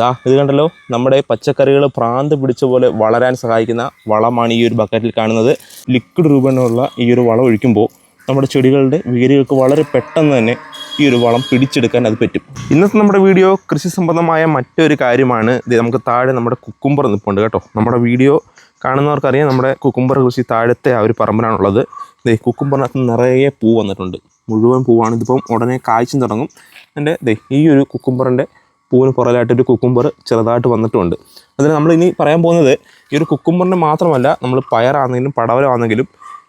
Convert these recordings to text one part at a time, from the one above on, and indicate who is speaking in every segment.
Speaker 1: ദാ ഇത് കണ്ടല്ലോ? നമ്മുടെ പച്ചക്കറികൾ പ്രാന്ത് പിടിച്ച പോലെ വളരാൻ സഹായിക്കുന്ന വളമാണ് ഈ ഒരു ബക്കറ്റിൽ കാണുന്നത്. ലിക്വിഡ് രൂപമുള്ള ഈ ഒരു വളം ഒഴിക്കുമ്പോൾ നമ്മുടെ ചെടികളുടെ വേരുകൾക്ക് വളരെ പെട്ടെന്ന് തന്നെ ഈ ഒരു വളം പിടിച്ചെടുക്കാൻ അത് പറ്റും. ഇന്നത്തെ നമ്മുടെ വീഡിയോ കൃഷി സംബന്ധമായ മറ്റൊരു കാര്യമാണ്. ഇത് നമുക്ക് താഴെ നമ്മുടെ കുക്കുംബർ നിൽപ്പുണ്ട് കേട്ടോ. നമ്മുടെ വീഡിയോ കാണുന്നവർക്കറിയാം നമ്മുടെ കുക്കുംബർ കൃഷി താഴത്തെ ആ ഒരു പറമ്പിലാണുള്ളത്. ദേ കുക്കുംബറിനകത്ത് നിറയെ പൂ വന്നിട്ടുണ്ട്. മുഴുവൻ പൂവാണ്. ഇതിപ്പം ഉടനെ കായ്ച്ചും തുടങ്ങും. എന്റെ ദേ ഈ ഒരു കുക്കുംബറിന്റെ പൂവിന് പുറകിലായിട്ടൊരു കുക്കുംബർ ചെറുതായിട്ട് വന്നിട്ടുണ്ട്. അതിന് നമ്മൾ ഇനി പറയാൻ പോകുന്നത് ഈ ഒരു കുക്കുംബറിന് മാത്രമല്ല നമ്മൾ പയറാണെങ്കിലും പടവലമാണെങ്കിലും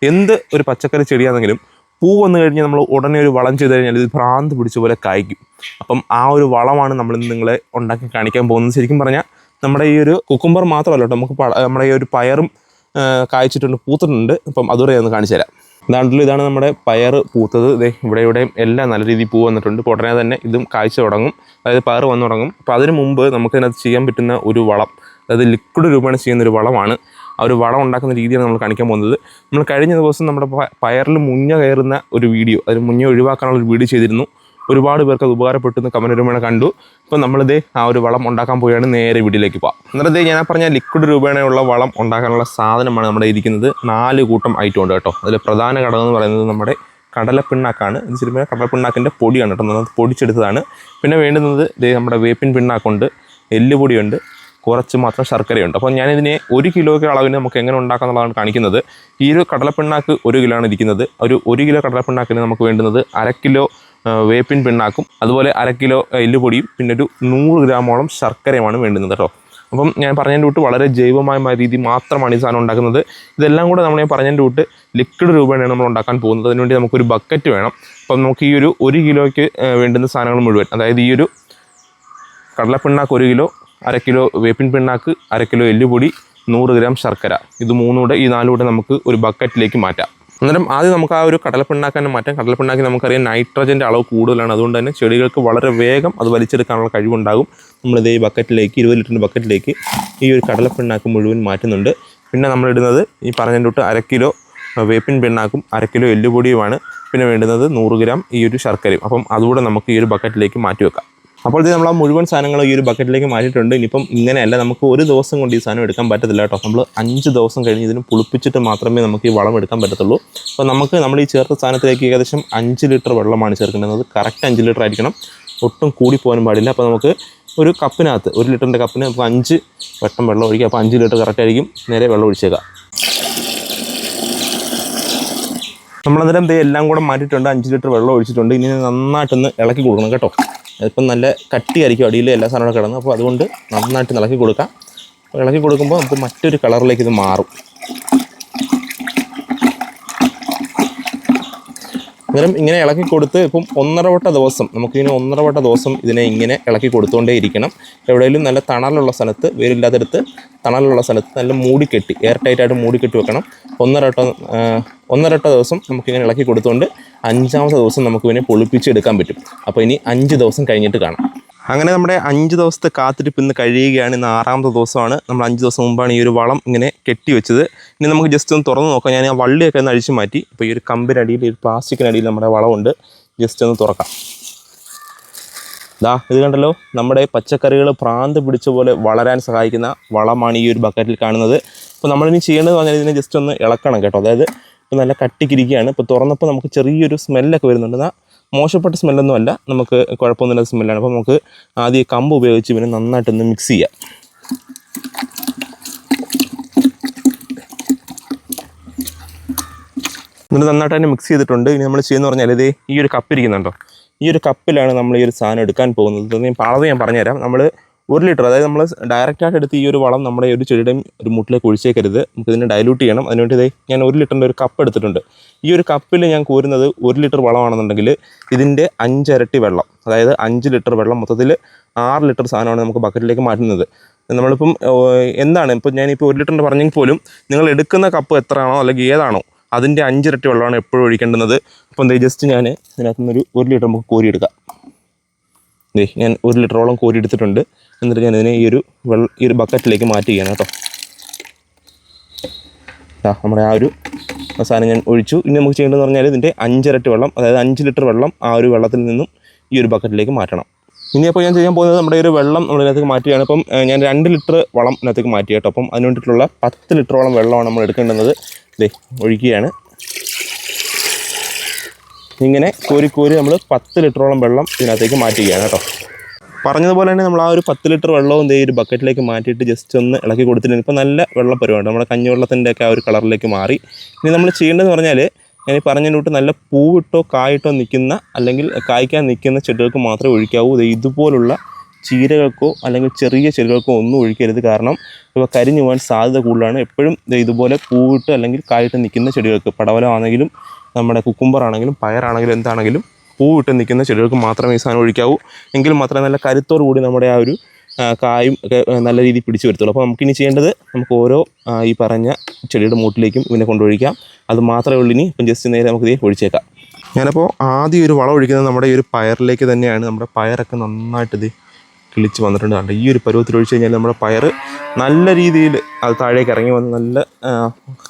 Speaker 1: എന്ത് ഒരു പച്ചക്കറി ചെടിയാണെങ്കിലും പൂ വന്നു കഴിഞ്ഞാൽ നമ്മൾ ഉടനെ ഒരു വളം ചെയ്ത് കഴിഞ്ഞാൽ ഇത് ഭ്രാന്ത് പിടിച്ച പോലെ കായ്ക്കും. അപ്പം ആ ഒരു വളമാണ് നമ്മൾ നിങ്ങളെ ഉണ്ടാക്കി കാണിക്കാൻ പോകുന്നത്. ശരിക്കും പറഞ്ഞാൽ നമ്മുടെ ഈ ഒരു കുക്കുംബർ മാത്രമല്ല കേട്ടോ നമുക്ക് നമ്മുടെ ഈ ഒരു പയറും കായ്ച്ചിട്ടുണ്ട് പൂത്തിട്ടുണ്ട്. അപ്പം അതുവരെ ഒന്ന് കാണിച്ചു തരാം. ഇതാണ്ടല്ലോ ഇതാണ് നമ്മുടെ പയർ പൂത്തത്. ഇതേ ഇവിടെ ഇവിടെയും എല്ലാം നല്ല രീതിയിൽ പൂ വന്നിട്ടുണ്ട്. ഉടനെ തന്നെ ഇതും കാഴ്ച തുടങ്ങും. അതായത് പയർ വന്നു തുടങ്ങും. അപ്പോൾ അതിന് മുമ്പ് നമുക്കതിനകത്ത് ചെയ്യാൻ പറ്റുന്ന ഒരു വളം അതായത് ലിക്വിഡ് രൂപേണ ചെയ്യുന്ന ഒരു വളമാണ്. ആ ഒരു വളം ഉണ്ടാക്കുന്ന രീതിയാണ് നമ്മൾ കാണിക്കാൻ പോകുന്നത്. നമ്മൾ കഴിഞ്ഞ ദിവസം നമ്മുടെ പയറിൽ മുഞ്ഞ കയറുന്ന ഒരു വീഡിയോ അതിന് മുഞ്ഞ ഒഴിവാക്കാനുള്ള ഒരു വീഡിയോ ചെയ്തിരുന്നു. ഒരുപാട് പേർക്ക് അത് ഉപകാരപ്പെട്ടെന്ന് കമന്റ് രൂപേണ കണ്ടു. ഇപ്പം നമ്മളിതേ ആ ഒരു വളം ഉണ്ടാക്കാൻ പോവുകയാണ്. നേരെ വീട്ടിലേക്ക് പോകാം എന്നിട്ട് ഞാൻ പറഞ്ഞ ലിക്വിഡ് രൂപേണയുള്ള വളം ഉണ്ടാക്കാനുള്ള സാധനമാണ് നമ്മുടെ ഇരിക്കുന്നത്. നാല് കൂട്ടം ഐറ്റം ഉണ്ട് കേട്ടോ. അതിൽ പ്രധാന ഘടകം എന്ന് പറയുന്നത് നമ്മുടെ കടലപ്പിണ്ണാക്കാണ്. ഇത് ശരിക്കും കടലപ്പിണ്ണാക്കിന്റെ പൊടിയാണ് കേട്ടോ. നമ്മൾ പൊടിച്ചെടുത്തതാണ്. പിന്നെ വേണ്ടുന്നത് നമ്മുടെ വേപ്പിൻ പിണ്ണാക്കുണ്ട് എല്ലുപൊടിയുണ്ട് കുറച്ച് മാത്രം ശർക്കരയുണ്ട്. അപ്പോൾ ഞാനിതിനെ ഒരു കിലോയ്ക്ക് അളവിന് നമുക്ക് എങ്ങനെ ഉണ്ടാക്കാന്നുള്ളതാണ് കാണിക്കുന്നത്. ഈ ഒരു കടലപ്പിണ്ണാക്ക് ഒരു കിലോ ആണ് ഇരിക്കുന്നത്. ഒരു ഒരു കിലോ കടലപ്പിണ്ണാക്കിന് നമുക്ക് വേണ്ടുന്നത് അര കിലോ വേപ്പിൻ പിണ്ണാക്കും അതുപോലെ അര കിലോ എല്ലുപൊടിയും പിന്നെ ഒരു നൂറ് ഗ്രാമോളം ശർക്കരയുമാണ് വേണ്ടുന്നത് കേട്ടോ. അപ്പം ഞാൻ പറഞ്ഞതിന്റെ കൂട്ട് വളരെ ജൈവമായ രീതി മാത്രമാണ് ഈ സാധനം ഉണ്ടാക്കുന്നത്. ഇതെല്ലാം കൂടെ നമ്മൾ ഞാൻ പറഞ്ഞതിന്റെ കൂട്ട് ലിക്വിഡ് രൂപേണയാണ് നമ്മൾ ഉണ്ടാക്കാൻ പോകുന്നത്. അതിനുവേണ്ടി നമുക്കൊരു ബക്കറ്റ് വേണം. അപ്പം നമുക്ക് ഈ ഒരു ഒരു കിലോയ്ക്ക് വേണ്ടുന്ന സാധനങ്ങൾ മുഴുവൻ അതായത് ഈ ഒരു കടലപ്പിണ്ണാക്ക് ഒരു കിലോ അര കിലോ വേപ്പിൻ പിണ്ണാക്ക് അര കിലോ എല്ലുപൊടി നൂറ് ഗ്രാം ശർക്കര. ഇത് മൂന്നൂടെ ഈ നാലൂടെ നമുക്ക് ഒരു ബക്കറ്റിലേക്ക് മാറ്റാം. അന്നേരം ആദ്യം നമുക്ക് ആ ഒരു കടലപ്പിണ്ണാക്ക് തന്നെ മാറ്റാം. കടലപ്പിണ്ണാക്കി നമുക്കറിയാം നൈട്രജന്റെ അളവ് കൂടുതലാണ്. അതുകൊണ്ട് തന്നെ ചെടികൾക്ക് വളരെ വേഗം അത് വലിച്ചെടുക്കാനുള്ള കഴിവുണ്ടാകും. നമ്മളിതേ ഈ ബക്കറ്റിലേക്ക് ഇരുപത് ലിറ്ററിന്റെ ബക്കറ്റിലേക്ക് ഈ ഒരു കടലപ്പിണ്ണാക്ക് മുഴുവൻ മാറ്റുന്നുണ്ട്. പിന്നെ നമ്മളിടുന്നത് ഈ പറഞ്ഞതിന്റെ തൊട്ട് അര കിലോ വേപ്പിൻ പിണ്ണാക്കും അര കിലോ എല്ലുപൊടിയുമാണ്. പിന്നെ വേണ്ടുന്നത് നൂറ് ഗ്രാം ഈ ഒരു ശർക്കരയും. അപ്പം അതുകൂടെ നമുക്ക് ഈ ഒരു ബക്കറ്റിലേക്ക് മാറ്റി വെക്കാം അപ്പോൾ ഇത് നമ്മൾ ആ മുഴുവൻ സാധനങ്ങൾ ഈ ഒരു ബക്കറ്റിലേക്ക് മാറ്റിയിട്ടുണ്ട്. ഇനിയിപ്പം ഇങ്ങനെയല്ല നമുക്ക് ഒരു ദിവസം കൊണ്ട് ഈ സാധനം എടുക്കാൻ പറ്റത്തില്ല കേട്ടോ. നമ്മൾ അഞ്ച് ദിവസം കഴിഞ്ഞ് ഇതിന് പുളിപ്പിച്ചിട്ട് മാത്രമേ നമുക്ക് ഈ വളം എടുക്കാൻ പറ്റത്തുള്ളൂ. അപ്പോൾ നമുക്ക് നമ്മൾ ഈ ചേർത്ത സാധനത്തിലേക്ക് ഏകദേശം അഞ്ച് ലിറ്റർ വെള്ളമാണ് ചേർക്കേണ്ടത്. കറക്റ്റ് അഞ്ച് ലിറ്റർ ആയിരിക്കണം. ഒട്ടും കൂടി പോകാനും പാടില്ല. അപ്പോൾ നമുക്ക് ഒരു കപ്പിനകത്ത് ഒരു ലിറ്ററിന്റെ കപ്പിന് നമുക്ക് അഞ്ച് വട്ടം വെള്ളം ഒഴിക്കുക അപ്പോൾ അഞ്ച് ലിറ്റർ കറക്റ്റ് ആയിരിക്കും. നേരെ വെള്ളം ഒഴിച്ചേക്കാം. നമ്മളന്നേരം എല്ലാം കൂടെ മാറ്റിയിട്ടുണ്ട്. അഞ്ച് ലിറ്റർ വെള്ളം ഒഴിച്ചിട്ടുണ്ട്. ഇനി നന്നായിട്ടൊന്ന് ഇളക്കി കൊടുക്കണം കേട്ടോ. അതിപ്പം നല്ല കട്ടിയായിരിക്കും അടിയിൽ എല്ലാ സാധനവും കിടന്ന്. അപ്പോൾ അതുകൊണ്ട് നന്നായിട്ട് ഇളക്കി കൊടുക്കാം. ഇളക്കി കൊടുക്കുമ്പോൾ നമുക്ക് മറ്റൊരു കളറിലേക്ക് ഇത് മാറും. അന്നേരം ഇങ്ങനെ ഇളക്കി കൊടുത്ത് ഇപ്പം ഒന്നര വട്ട ദിവസം നമുക്കിങ്ങനെ ഒന്നര വട്ട ദിവസം ഇതിനെ ഇങ്ങനെ ഇളക്കി കൊടുത്തുകൊണ്ടേ ഇരിക്കണം. എവിടെയെങ്കിലും നല്ല തണലുള്ള സ്ഥലത്ത് വേരില്ലാത്തടുത്ത് തണലുള്ള സ്ഥലത്ത് നല്ല മൂടിക്കെട്ടി എയർ ടൈറ്റായിട്ട് മൂടിക്കെട്ടി വെക്കണം. ഒന്നര ഒന്നരട്ട ദിവസം നമുക്കിങ്ങനെ ഇളക്കി കൊടുത്തുകൊണ്ട് അഞ്ചാമത്തെ ദിവസം നമുക്ക് ഇതിനെ പൊളിപ്പിച്ചെടുക്കാൻ പറ്റും. അപ്പോൾ ഇനി അഞ്ച് ദിവസം കഴിഞ്ഞിട്ട് കാണാം. അങ്ങനെ നമ്മുടെ അഞ്ച് ദിവസത്തെ കാത്തിരിപ്പ് ഇന്ന് കഴിയുകയാണ്. ഇന്ന് ആറാമത്തെ ദിവസമാണ്. നമ്മൾ അഞ്ച് ദിവസം മുമ്പാണ് ഈ ഒരു വളം ഇങ്ങനെ കെട്ടി വെച്ചത്. ഇനി നമുക്ക് ജസ്റ്റ് ഒന്ന് തുറന്ന് നോക്കാം. ഞാൻ ആ വള്ളിയൊക്കെ ഒന്ന് അഴിച്ചു മാറ്റി. ഇപ്പോൾ ഈ ഒരു കമ്പിനടിയിൽ ഈ ഒരു പ്ലാസ്റ്റിക്കിനടിയിൽ നമ്മുടെ വളമുണ്ട്. ജസ്റ്റ് ഒന്ന് തുറക്കാം. ദാ ഇത് കണ്ടല്ലോ? നമ്മുടെ പച്ചക്കറികൾ പ്രാന്ത് പിടിച്ച പോലെ വളരാൻ സഹായിക്കുന്ന വളമാണ് ഈ ഒരു ബക്കറ്റിൽ കാണുന്നത്. അപ്പോൾ നമ്മളിനി ചെയ്യേണ്ടതെന്ന് പറഞ്ഞാൽ ഇതിനെ ജസ്റ്റ് ഒന്ന് ഇളക്കണം കേട്ടോ. അതായത് ഇപ്പോൾ നല്ല കട്ടിക്കിരിക്കുകയാണ്. ഇപ്പോൾ തുറന്നപ്പോൾ നമുക്ക് ചെറിയൊരു സ്മെല്ലൊക്കെ വരുന്നുണ്ട്. എന്നാൽ മോശപ്പെട്ട സ്മെല്ലൊന്നും അല്ല. നമുക്ക് കുഴപ്പമൊന്നുമില്ലാത്ത സ്മെല്ലാണ്. അപ്പോൾ നമുക്ക് ആദ്യം കമ്പ് ഉപയോഗിച്ച് ഇവനെ നന്നായിട്ടൊന്ന് മിക്സ് ചെയ്യാം. എന്നിട്ട് നന്നായിട്ട് തന്നെ മിക്സ് ചെയ്തിട്ടുണ്ട്. ഇനി നമ്മൾ ചെയ്യുന്ന പറഞ്ഞാൽ ഇതേ ഈ ഒരു കപ്പ് ഇരിക്കുന്നുണ്ടോ? ഈ ഒരു കപ്പിലാണ് നമ്മൾ ഈ ഒരു സാധനം എടുക്കാൻ പോകുന്നത്. പാളത് ഞാൻ പറഞ്ഞുതരാം. നമ്മൾ ഒരു ലിറ്റർ അതായത് നമ്മൾ ഡയറക്റ്റായിട്ട് എടുത്ത് ഈ ഒരു വളം നമ്മുടെ ഒരു ചെടിയുടെയും ഒരു മുട്ടിലേക്ക് ഒഴിച്ചേക്കരുത്. നമുക്ക് ഇതിനെ ഡൈലൂട്ട് ചെയ്യണം. അതിനുവേണ്ടി ഇതേ ഞാൻ ഒരു ലിറ്ററിന്റെ ഒരു കപ്പ് എടുത്തിട്ടുണ്ട്. ഈ ഒരു കപ്പിൽ ഞാൻ കോരുന്നത് ഒരു ലിറ്റർ വളമാണെന്നുണ്ടെങ്കിൽ ഇതിന്റെ അഞ്ചരട്ടി വെള്ളം അതായത് അഞ്ച് ലിറ്റർ വെള്ളം മൊത്തത്തിൽ ആറ് ലിറ്റർ സാധനമാണ് നമുക്ക് ബക്കറ്റിലേക്ക് മാറ്റുന്നത്. നമ്മളിപ്പം എന്താണ്? ഇപ്പോൾ ഞാനിപ്പോൾ ഒരു ലിറ്ററിന്റെ പറഞ്ഞെങ്കിൽ പോലും നിങ്ങൾ എടുക്കുന്ന കപ്പ് എത്രയാണോ അല്ലെങ്കിൽ ഏതാണോ അതിന്റെ അഞ്ചിരട്ടി വെള്ളമാണ് എപ്പോഴും ഒഴിക്കേണ്ടുന്നത്. അപ്പം എന്താ ജസ്റ്റ് ഞാൻ ഇതിനകത്തുനിന്നൊരു ഒരു ലിറ്റർ നമുക്ക് കോരിയെടുക്കാം. ഞാൻ ഒരു ലിറ്ററോളം കോരി എടുത്തിട്ടുണ്ട്. എന്നിട്ട് ഞാൻ ഇതിനെ ഈ ഒരു വെള്ള ഈ ഒരു ബക്കറ്റിലേക്ക് മാറ്റുകയാണ് കേട്ടോ. നമ്മുടെ ആ ഒരു സാധനം ഞാൻ ഒഴിച്ചു. ഇനി നമുക്ക് ചെയ്യേണ്ടതെന്ന് പറഞ്ഞാൽ ഇതിന്റെ അഞ്ചിരട്ടി വെള്ളം അതായത് അഞ്ച് ലിറ്റർ വെള്ളം ആ ഒരു വെള്ളത്തിൽ നിന്നും ഈ ഒരു ബക്കറ്റിലേക്ക് മാറ്റണം. ഇനിയപ്പോൾ ഞാൻ ചെയ്യാൻ പോകുന്നത് നമ്മുടെ ഒരു വെള്ളം നമ്മൾ ഇതിനകത്തേക്ക് മാറ്റുകയാണ്. അപ്പം ഞാൻ രണ്ട് ലിറ്റർ വളം ഇതിനകത്തേക്ക് മാറ്റി കേട്ടോ. അപ്പം അതിന് വേണ്ടിയിട്ടുള്ള പത്ത് ലിറ്ററോളം വെള്ളമാണ് നമ്മൾ എടുക്കേണ്ടുന്നത്. ഇതേ ഒഴിക്കുകയാണ്. ഇങ്ങനെ കോരി കോരി നമ്മൾ പത്ത് ലിറ്ററോളം വെള്ളം ഇതിനകത്തേക്ക് മാറ്റുകയാണ് കേട്ടോ. പറഞ്ഞതുപോലെ തന്നെ നമ്മൾ ആ ഒരു പത്ത് ലിറ്റർ വെള്ളവും ഈ ഒരു ബക്കറ്റിലേക്ക് മാറ്റിയിട്ട് ജസ്റ്റ് ഒന്ന് ഇളക്കി കൊടുത്തിട്ടുണ്ട്. ഇപ്പോൾ നല്ല വെള്ളപ്പരുവാണ് നമ്മുടെ കഞ്ഞിവെള്ളത്തിന്റെ ഒക്കെ ആ ഒരു കളറിലേക്ക് മാറി. ഇനി നമ്മൾ ചെയ്യേണ്ടതെന്ന് പറഞ്ഞാൽ ഞാൻ ഈ നല്ല പൂവിട്ടോ കായിട്ടോ നിൽക്കുന്ന അല്ലെങ്കിൽ കായ്ക്കാൻ നിൽക്കുന്ന ചെടികൾക്ക് മാത്രമേ ഒഴിക്കാവൂ. ഇതുപോലുള്ള ചീരകൾക്കോ അല്ലെങ്കിൽ ചെറിയ ചെടികൾക്കോ ഒന്നും ഒഴിക്കരുത്. കാരണം ഇവ കരിഞ്ഞു പോകാൻ സാധ്യത കൂടുതലാണ്. എപ്പോഴും ഇതുപോലെ പൂവിട്ട് അല്ലെങ്കിൽ കായിട്ട് നിൽക്കുന്ന ചെടികൾക്ക് പടവലമാണെങ്കിലും നമ്മുടെ കുക്കുംബർ ആണെങ്കിലും പയറാണെങ്കിലും എന്താണെങ്കിലും പൂവിട്ട് നിൽക്കുന്ന ചെടികൾക്ക് മാത്രമേ ഈ സാധനം ഒഴിക്കാവൂ. എങ്കിൽ മാത്രമേ നല്ല കരുത്തോടു കൂടി നമ്മുടെ ആ ഒരു കായും നല്ല രീതിയിൽ പിടിച്ചു വരത്തുള്ളൂ. അപ്പോൾ നമുക്കിനി ചെയ്യേണ്ടത് നമുക്ക് ഓരോ ഈ പറഞ്ഞ ചെടിയുടെ മൂട്ടിലേക്കും ഇതിനെ കൊണ്ടൊഴിക്കാം. അത് മാത്രമേ ഉള്ളൂ ഇനി. ഇപ്പം ജസ്റ്റ് നേരെ നമുക്ക് ഇതേ ഒഴിച്ചേക്കാം. ഞാനപ്പോൾ ആദ്യം ഒരു വളം ഒഴിക്കുന്നത് നമ്മുടെ ഈ ഒരു പയറിലേക്ക് തന്നെയാണ്. നമ്മുടെ പയറൊക്കെ നന്നായിട്ട് ഇത് കിളിച്ച് വന്നിട്ടുണ്ട് കണ്ടോ. ഈ ഒരു പരുവത്തിൽ ഒഴിച്ച് കഴിഞ്ഞാൽ നമ്മുടെ പയർ നല്ല രീതിയിൽ അത് താഴേക്ക് ഇറങ്ങി വന്ന് നല്ല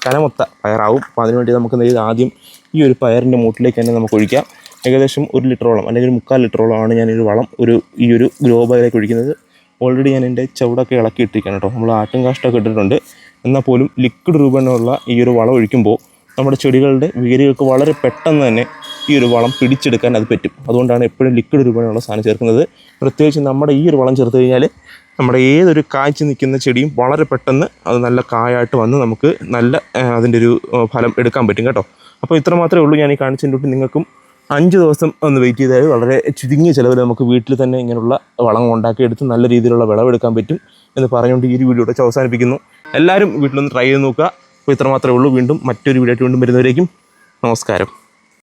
Speaker 1: കനമൊത്ത പയറാവും. അപ്പോൾ അതിനുവേണ്ടി നമുക്ക് ആദ്യം ഈ ഒരു പയറിന്റെ മൂട്ടിലേക്ക് തന്നെ നമുക്ക് ഒഴിക്കാം. ഏകദേശം ഒരു ലിറ്ററോളം അല്ലെങ്കിൽ മുക്കാൽ ലിറ്ററോളം ആണ് ഞാൻ ഈ വളം ഒരു ഈ ഒരു ഗ്രോ ബാഗിലേക്ക് ഒഴിക്കുന്നത്. ഓൾറെഡി ഞാൻ എന്റെ ചുവടൊക്കെ ഇളക്കി ഇട്ടിരിക്കുകയാണ് കേട്ടോ. നമ്മൾ ആട്ടും കാഷ്ടമൊക്കെ ഇട്ടിട്ടുണ്ട്. എന്നാൽ പോലും ലിക്വിഡ് രൂപേണയുള്ള ഈ ഒരു വളം ഒഴിക്കുമ്പോൾ നമ്മുടെ ചെടികളുടെ വേരുകൾക്ക് വളരെ പെട്ടെന്ന് തന്നെ ഈ ഒരു വളം പിടിച്ചെടുക്കാൻ അത് പറ്റും. അതുകൊണ്ടാണ് എപ്പോഴും ലിക്വിഡ് രൂപേണയുള്ള സാധനം ചേർക്കുന്നത്. പ്രത്യേകിച്ച് നമ്മുടെ ഈ ഒരു വളം ചേർത്ത് കഴിഞ്ഞാൽ നമ്മുടെ ഏതൊരു കായ്ച്ച് നിൽക്കുന്ന ചെടിയും വളരെ പെട്ടെന്ന് അത് നല്ല കായായിട്ട് വന്ന് നമുക്ക് നല്ല അതിന്റെ ഒരു ഫലം എടുക്കാൻ പറ്റും കേട്ടോ. അപ്പോൾ ഇത്ര മാത്രമേ ഉള്ളൂ ഞാൻ ഈ കാണിച്ചതിന്റെ നിങ്ങൾക്കും അഞ്ച് ദിവസം ഒന്ന് വെയിറ്റ് ചെയ്താൽ വളരെ ചുരുങ്ങിയ ചിലവിൽ നമുക്ക് വീട്ടിൽ തന്നെ ഇങ്ങനെയുള്ള വളം ഉണ്ടാക്കിയെടുത്ത് നല്ല രീതിയിലുള്ള വിളവെടുക്കാൻ പറ്റും എന്ന് പറഞ്ഞുകൊണ്ട് ഈ ഒരു വീഡിയോ ഇവിടെ അവസാനിപ്പിക്കുന്നു. എല്ലാവരും വീട്ടിലൊന്ന് ട്രൈ ചെയ്ത് നോക്കുക. അപ്പോൾ ഇത്ര മാത്രമേ ഉള്ളൂ. വീണ്ടും മറ്റൊരു വീഡിയോ ആയിട്ട് വീണ്ടും വരുന്നവരേക്കും നമസ്കാരം.